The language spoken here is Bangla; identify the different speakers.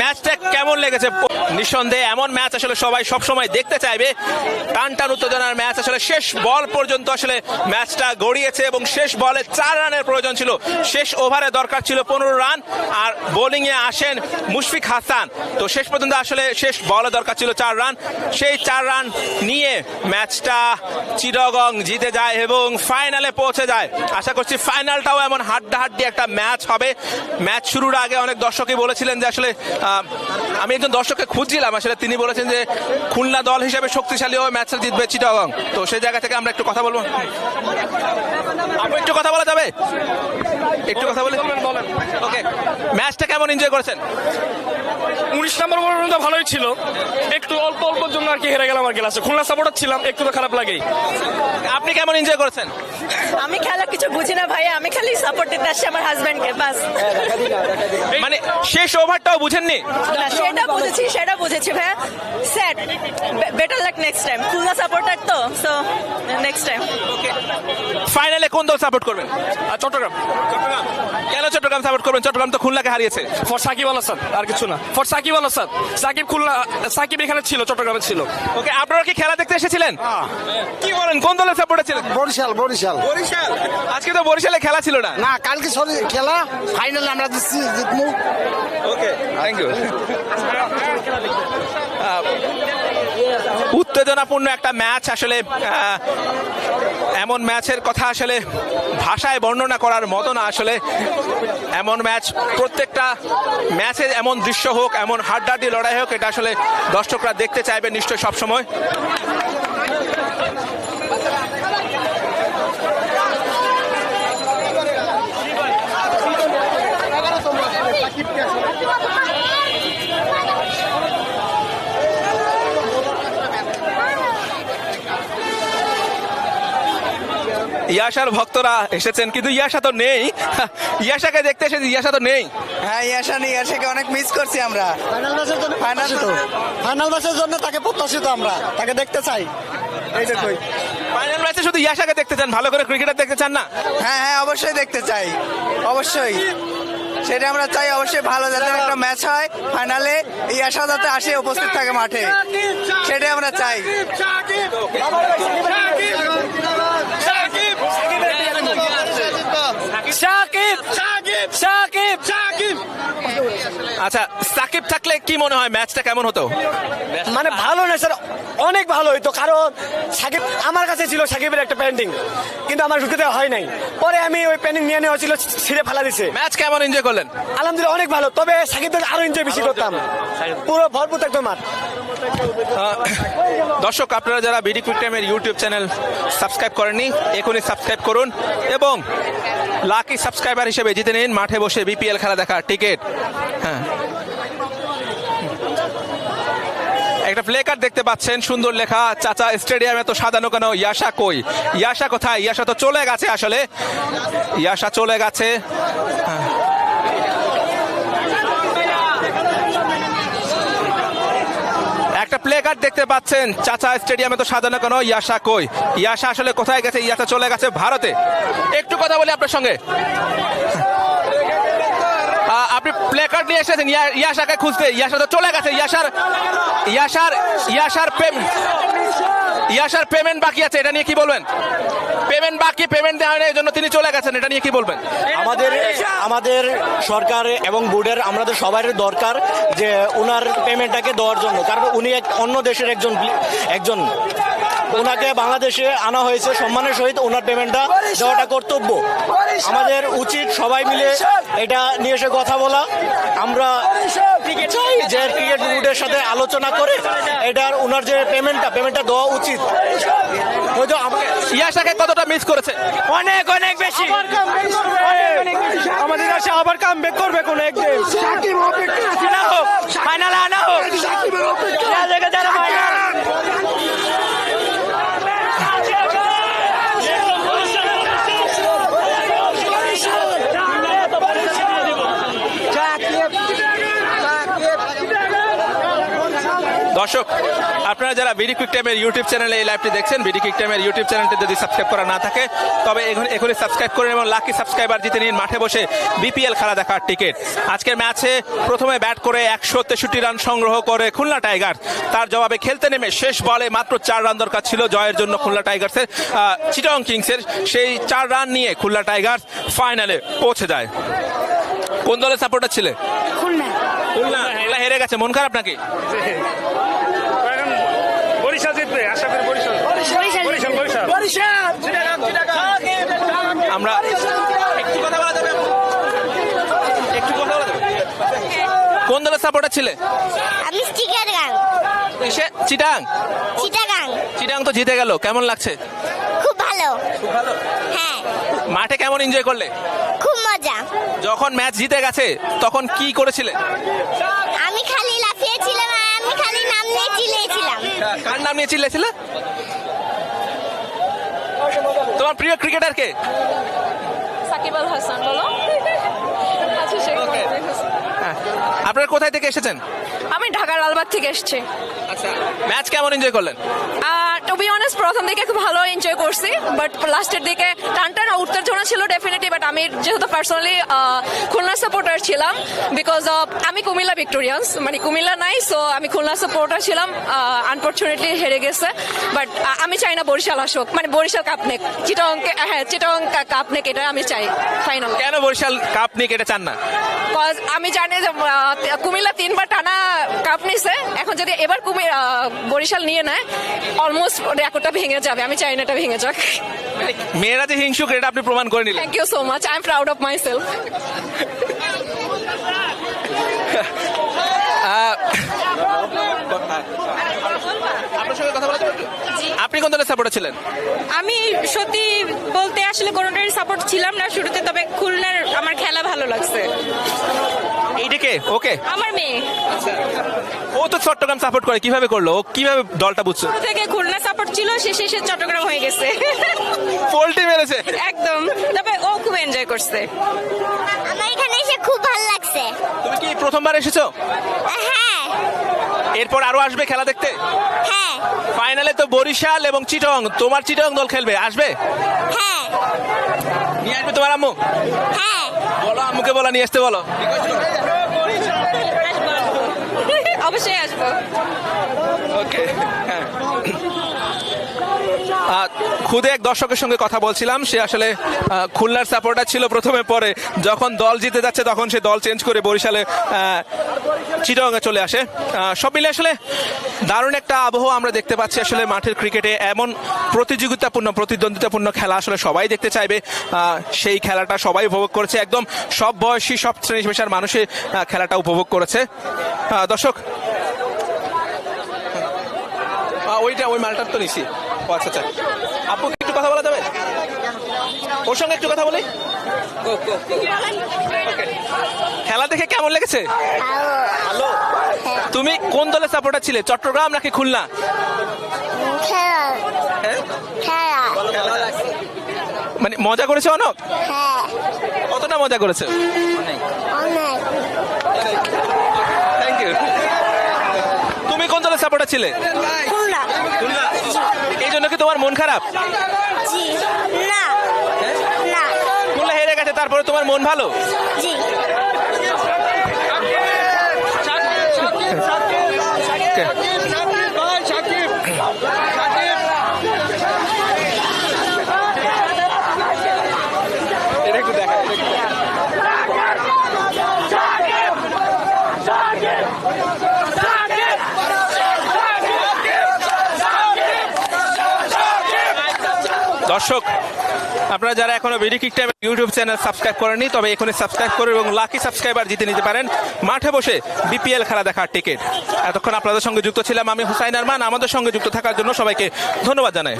Speaker 1: ম্যাচটা কেমন লেগেছে। নিঃসন্দেহে এমন ম্যাচ আসলে সবাই সব সময় দেখতে চাইবে। টান টান উত্তেজনার ম্যাচ আসলে শেষ বল পর্যন্ত আসলে ম্যাচটা গড়িয়েছে এবং শেষ বলে চার রানের প্রয়োজন ছিল। শেষ ওভারে দরকার ছিল পনেরো রান আর বোলিং এ আসেন মুশফিক হাসান। তো শেষ পর্যন্ত আসলে শেষ বলে দরকার ছিল চার রান। সেই চার রান নিয়ে ম্যাচটা চিরগং জিতে যায় এবং ফাইনালে পৌঁছে যায়। আশা করছি ফাইনালটাও এমন হাড্ডাহাড্ডি একটা ম্যাচ হবে। ম্যাচ শুরুর আগে অনেক দর্শকই বলেছিলেন যে আসলে আমি একজন দর্শককে খুঁজছিলাম আসলে তিনি বলেছেন যে খুলনা দল হিসেবে শক্তিশালী হবে ম্যাচটা জিতবে চিটাগং। তো সেই জায়গা থেকে আমরা একটু কথা বলব। একটু কথা বলা যাবে? একটু কথা বলে ওকে ম্যাচটা কেমন এনজয় করেছেন?
Speaker 2: উনিশ নম্বর পর্যন্ত ভালোই ছিল। একটু অল্প অল্পর জন্য আর কি হেরে গেলাম আর ক্লাসে খুলনা সাপোর্টার ছিলাম একটু তো খারাপ লাগেই।
Speaker 1: আপনি কেমন এনজয় করেছেন?
Speaker 3: আমি খেলা কিছু বুঝি না ভাই আমি খালি সাপোর্ট দিতে আসছি আমার হাজবেন্ডকে বাস।
Speaker 1: মানে শেষ ওভারটাও বুঝেননি?
Speaker 3: না, সেটা বুঝেছি সেটা বুঝেছি ভাইয়া। Sir better luck next time Khulna supporter তো সো নেক্সট টাইম
Speaker 1: কোন দল সাপোর্ট করবেন?
Speaker 2: আর চট্টগ্রাম।
Speaker 1: কেন চট্টগ্রাম সাপোর্ট করবেন? চট্টগ্রাম তো খুলনাকে হারিয়েছে।
Speaker 2: ফর সাকিব আল হাসান। আর কিছু না। ফর সাকিব আল হাসান। সাকিব খুলনা সাকিব এখানে ছিল চট্টগ্রামে ছিল।
Speaker 1: ওকে আপনারা কি খেলা দেখতে এসেছিলেন? কি বলেন কোন দলের সাপোর্টার ছিলেন?
Speaker 4: বরিশাল বরিশাল।
Speaker 1: বরিশাল? আজকে তো বরিশালে খেলা ছিল না।
Speaker 4: না কালকে সরি খেলা। ফাইনাল আমরা জিতমু
Speaker 1: ওকে থ্যাংক ইউ উত্তেজনাপূর্ণ একটা ম্যাচ আসলে এমন ম্যাচের কথা আসলে ভাষায় বর্ণনা করার মতো না আসলে। এমন ম্যাচ, প্রত্যেকটা ম্যাচে এমন দৃশ্য হোক, এমন হাড্ডাহাড্ডি লড়াই হোক, এটা আসলে দর্শকরা দেখতে চাইবে নিশ্চয়ই সবসময়। ইয়াশার ভক্তরা এসেছেন কিন্তু ইয়াশা তো নেই। ইয়াশাকে দেখতে এসেছি ইয়াশা তো নেই।
Speaker 5: হ্যাঁ ইয়াশা নেই ইয়াশাকে অনেক মিস করছি আমরা।
Speaker 4: ফাইনাল ম্যাচের জন্য
Speaker 5: Final
Speaker 4: প্রত্যাশিত। ফাইনাল ম্যাচের জন্য তাকে প্রত্যাশিত আমরা তাকে দেখতে চাই। এই দেখই
Speaker 1: ফাইনাল ম্যাচে শুধু ইয়াশাকে দেখতে চান ভালো করে ক্রিকেটার দেখতে চান না?
Speaker 5: হ্যাঁ হ্যাঁ অবশ্যই দেখতে চাই অবশ্যই। সেটা আমরা চাই অবশ্যই ভালো যাতে একটা ম্যাচ হয় ফাইনালে এই আশা যাতে আসে উপস্থিত থাকে মাঠে। সেটাই আমরা চাই
Speaker 2: সাকিব সাকিব সাকিব সাকিব
Speaker 1: আচ্ছা সাকিব থাকলে কি মনে হয় ম্যাচটা কেমন হতো?
Speaker 6: মানে ভালো না স্যার অনেক ভালো হইতো কারণ সাকিব আমার কাছে ছিল সাকিবের একটা পেন্টিং কিন্তু আমার ঢুকে দেওয়া হয় নাই। পরে আমি ওই পেন্টিং নিয়ে নেওয়া ছিল ছিঁড়ে ফেলা দিছে।
Speaker 1: ম্যাচ কেমন এনজয় করলেন?
Speaker 6: আলহামদুলিল্লাহ অনেক ভালো তবে সাকিবদের আরও এনজয় বেশি করতাম। পুরো ভরপুর থাকতো মাঠ।
Speaker 1: দর্শক আপনারা যারা বিডি কুইক টাইমের ইউটিউব চ্যানেল সাবস্ক্রাইব করেননি এখনই সাবস্ক্রাইব করুন এবং লাকি সাবস্ক্রাইবার হিসেবে জিতে নিন। মাঠে বসে বিপিএল খেলা দেখার টিকিট। হ্যাঁ। একটা প্লে কার্ড দেখতে পাচ্ছেন, সুন্দর লেখা। চাচা স্টেডিয়ামে তো সাজানো কেন ইয়াশা কই? ইয়াশা কোথায়? ইয়াশা তো চলে গেছে আসলে। ইয়াশা চলে গেছে। হ্যাঁ। কার্ড দেখতে পাচ্ছেন। চাচা স্টেডিয়ামে তো সাজানো কেন ইয়াশা কই? ইয়াশা আসলে কোথায় গেছে? ইয়াশা চলে গেছে ভারতে। একটু কথা বলি আপনার সঙ্গে। আপনি প্লেকার্ড নিয়ে এসেছেন, ইয়া- ইয়াশাকে খুঁজতে। ইয়াশা তো চলে গেছে। ইয়াশার ইয়াশার ইয়াশার পেমেন্ট ইয়াশার পেমেন্ট বাকি আছে, এটা নিয়ে কি বলবেন? পেমেন্ট বাকি পেমেন্ট দেওয়া হয়নি এই জন্য তিনি চলে গেছেন, এটা নিয়ে কি বলবেন?
Speaker 6: আমাদের আমাদের সরকার এবং বোর্ডের, আমাদের সবার দরকার যে ওনার পেমেন্টটাকে দেওয়ার জন্য। কারণ উনি এক, অন্য দেশের একজন একজন ওনাকে বাংলাদেশে আনা হয়েছে। সম্মানের সহিত ওনার পেমেন্টটা দেওয়াটা কর্তব্য। আমাদের উচিত সবাই মিলে এটা নিয়ে এসে কথা বলা। আমরা চাই যে ক্রিকেট বোর্ডের সাথে আলোচনা করে এটার ওনার যে পেমেন্টটা পেমেন্টটা দেওয়া উচিত। হয়তো
Speaker 1: ইয়াশাকে কতটা মিস করেছে?
Speaker 6: অনেক অনেক বেশি। আমাদের কাছে আবার কাম ব্যাক করবে কোন একদিন আনা হোক ফাইনালে আনা হোক যারা জায়গায় যারা ফাইনাল
Speaker 1: দর্শক আপনারা যারা বিডি কুইক টাইমের ইউটিউব চ্যানেলে এই লাইভটি দেখছেন বিডি কুইক টাইমের ইউটিউব চ্যানেলটি যদি সাবস্ক্রাইব করা না থাকে তবে এখন এখনই সাবস্ক্রাইব করুন এবং লাকি সাবস্ক্রাইবার জিতে নিন মাঠে বসে বিপিএল খেলা দেখার টিকিট আজকের ম্যাচে প্রথমে ব্যাট করে একশো তেষট্টি রান সংগ্রহ করে খুলনা টাইগার তার জবাবে খেলতে নেমে শেষ বলে মাত্র চার রান দরকার ছিল জয়ের জন্য খুলনা টাইগার্সের চিটং কিংসের সেই চার রান নিয়ে খুলনা টাইগার্স ফাইনালে পৌঁছে যায়। কোন দলের সাপোর্টার ছিলে?
Speaker 7: খুলনা।
Speaker 1: খুলনা। খুলনা হেরে গেছে। মন খারাপ নাকি
Speaker 2: এখন বরিশাল জিতবে আশা করি বরিশাল বরিশাল বরিশাল
Speaker 1: আমরা একটু কথা বলা যাবে একটু কথা বলা যাবে কোন দলের সাপোর্টার ছিলে?
Speaker 7: আমি চিটাগাং।
Speaker 1: কিসে? চিটাং
Speaker 7: চিটাগাং।
Speaker 1: চিটাং তো জিতে গেল। কেমন লাগছে?
Speaker 7: খুব ভালো। হ্যাঁ।
Speaker 1: মাঠে কেমন এনজয় করলে?
Speaker 7: খুব মজা।
Speaker 1: যখন ম্যাচ জিতে গেছে তখন কি করেছিলে?
Speaker 7: আমি খালি লাফিয়েছিলাম আর আমি খালি নাম নিয়ে চিলিয়েছিলাম
Speaker 1: কার নাম নিয়ে চিল্লেছিলে তোমার প্রিয় ক্রিকেটার কে?
Speaker 3: সাকিব আল হাসান বলো। সে
Speaker 1: হ্যাঁ। আপনারা কোথায় থেকে এসেছেন?
Speaker 3: আমি ঢাকার লালবাগ থেকে এসেছি।
Speaker 1: আচ্ছা ম্যাচ কেমন এনজয় করলেন?
Speaker 3: টু বি অনেস্ট প্রথম দিকে খুব ভালো এনজয় করছি বাট লাস্টের দিকে টান টান উত্তেজনা ছিল ডেফিনেটলি বাট আমি যেহেতু পার্সোনালি খুলনা সাপোর্টার ছিলাম বিকজ অফ আমি কুমিল্লা ভিক্টোরিয়ান্স মানে কুমিল্লা নাই সো আমি খুলনা সাপোর্টার ছিলাম আনফর্চুনেটলি হেরে গেছে বাট আমি চাই না বরিশাল আসুক মানে বরিশাল কাপ নেক চিটং হ্যাঁ চিটং কাপ নেক এটা আমি চাই ফাইনাল
Speaker 1: কেন বরিশাল কাপ নিয়ে কেটে চান না?
Speaker 3: আমি জানি যে কুমিল্লা তিনবার টানা কাপ নিছে। এখন যদি এবার কুমির আহ, বরিশাল নিয়ে নেয় অলমোস্ট রেকর্ডটা ভেঙে যাবে। আমি চাই না এটা ভেঙে যাক।
Speaker 1: মেয়েরা যে হিংসুক এটা আপনি প্রমাণ করে নিলেন।
Speaker 3: Thank you so much I am proud of my self?
Speaker 1: আপনি কোন দলের সাপোর্টার ছিলেন?
Speaker 8: আমি সত্যি বলতে আসলে কোনোটারই সাপোর্ট ছিলাম না শুরুতে তবে খুলনার আমার খেলা ভালো লাগছে।
Speaker 1: এইটাকে? ওকে।
Speaker 8: আমার মেয়ে।
Speaker 1: ও তো চট্টগ্রাম সাপোর্ট করে কীভাবে করল? ও কীভাবে দলটা বুঝছ?
Speaker 8: শুরু থেকে খুলনা সাপোর্ট ছিল শেষে সে চট্টগ্রাম হয়ে গেছে।
Speaker 1: পোল্টি মেরেছে?
Speaker 8: একদম। তবে ও খুব এনজয় করছে।
Speaker 7: আমার এখানে এসে খুব ভালো লাগছে।
Speaker 1: তুমি কি প্রথমবার এসেছ?
Speaker 7: হ্যাঁ।
Speaker 1: এরপর আরও আসবে খেলা দেখতে?
Speaker 7: হ্যাঁ।
Speaker 1: ফাইনালে তো বরিশাল এবং চিটং তোমার চিটং দল খেলবে আসবে?
Speaker 7: হ্যাঁ।
Speaker 1: নিয়ে আসবে তোমার আম্মু?
Speaker 7: হ্যাঁ।
Speaker 1: বলো আম্মুকে বলো নিয়ে আসতে বলো।
Speaker 8: অবশ্যই আসব।
Speaker 1: ওকে খুদে এক দর্শকের সঙ্গে কথা বলছিলাম। সে আসলে খুলনার সাপোর্টার ছিল প্রথমে পরে। যখন দল জিতে যাচ্ছে, তখন সে দল চেঞ্জ করে বরিশালে চিটংয়ে চলে আসে। সব মিলে আসলে দারুণ একটা আবহাওয়া আমরা দেখতে পাচ্ছি আসলে মাঠের ক্রিকেটে এমন প্রতিযোগিতাপূর্ণ, প্রতিদ্বন্দ্বিতাপূর্ণ খেলা আসলে সবাই দেখতে চাইবে। সেই খেলাটা সবাই উপভোগ করেছে। একদম সব বয়সী, সব শ্রেণি পেশার মানুষে খেলাটা উপভোগ করেছে। দর্শক ওইটা, ওই মালটার তো নিছি। আচ্ছা আচ্ছা। আপু একটু কথা বলা যাবে? ওর সঙ্গে একটু কথা বলি. খেলা দেখে কেমন লেগেছে? ভালো। তুমি কোন দলের সাপোর্টার ছিলে চট্টগ্রাম নাকি খুলনা?
Speaker 7: খেলা।
Speaker 1: হ্যাঁ? মানে মজা করেছে অনক
Speaker 7: হ্যাঁ।
Speaker 1: কতটা মজা করেছে? থ্যাংক ইউ তুমি কোন দলের সাপোর্টার ছিলে?
Speaker 7: খুলনা
Speaker 1: খুলনা এই জন্য কি তোমার মন খারাপ?
Speaker 7: জি না না।
Speaker 1: খুলনা হেরে গেছে তারপরে তোমার মন ভালো?
Speaker 7: জি
Speaker 1: এটা একটু দেখা এটা একটু দেখা। দর্শক আপনারা যারা এখনও BD quick time YouTube channel subscribe করেনি তবে এখানে সাবস্ক্রাইব করে এবং লাকি সাবস্ক্রাইবার জিতে নিতে পারেন মাঠে বসে বিপিএল খেলা দেখার টিকিট এতক্ষণ আপনাদের সঙ্গে যুক্ত ছিলাম আমি হুসাইন আরমান আমাদের সঙ্গে যুক্ত থাকার জন্য সবাইকে ধন্যবাদ জানাই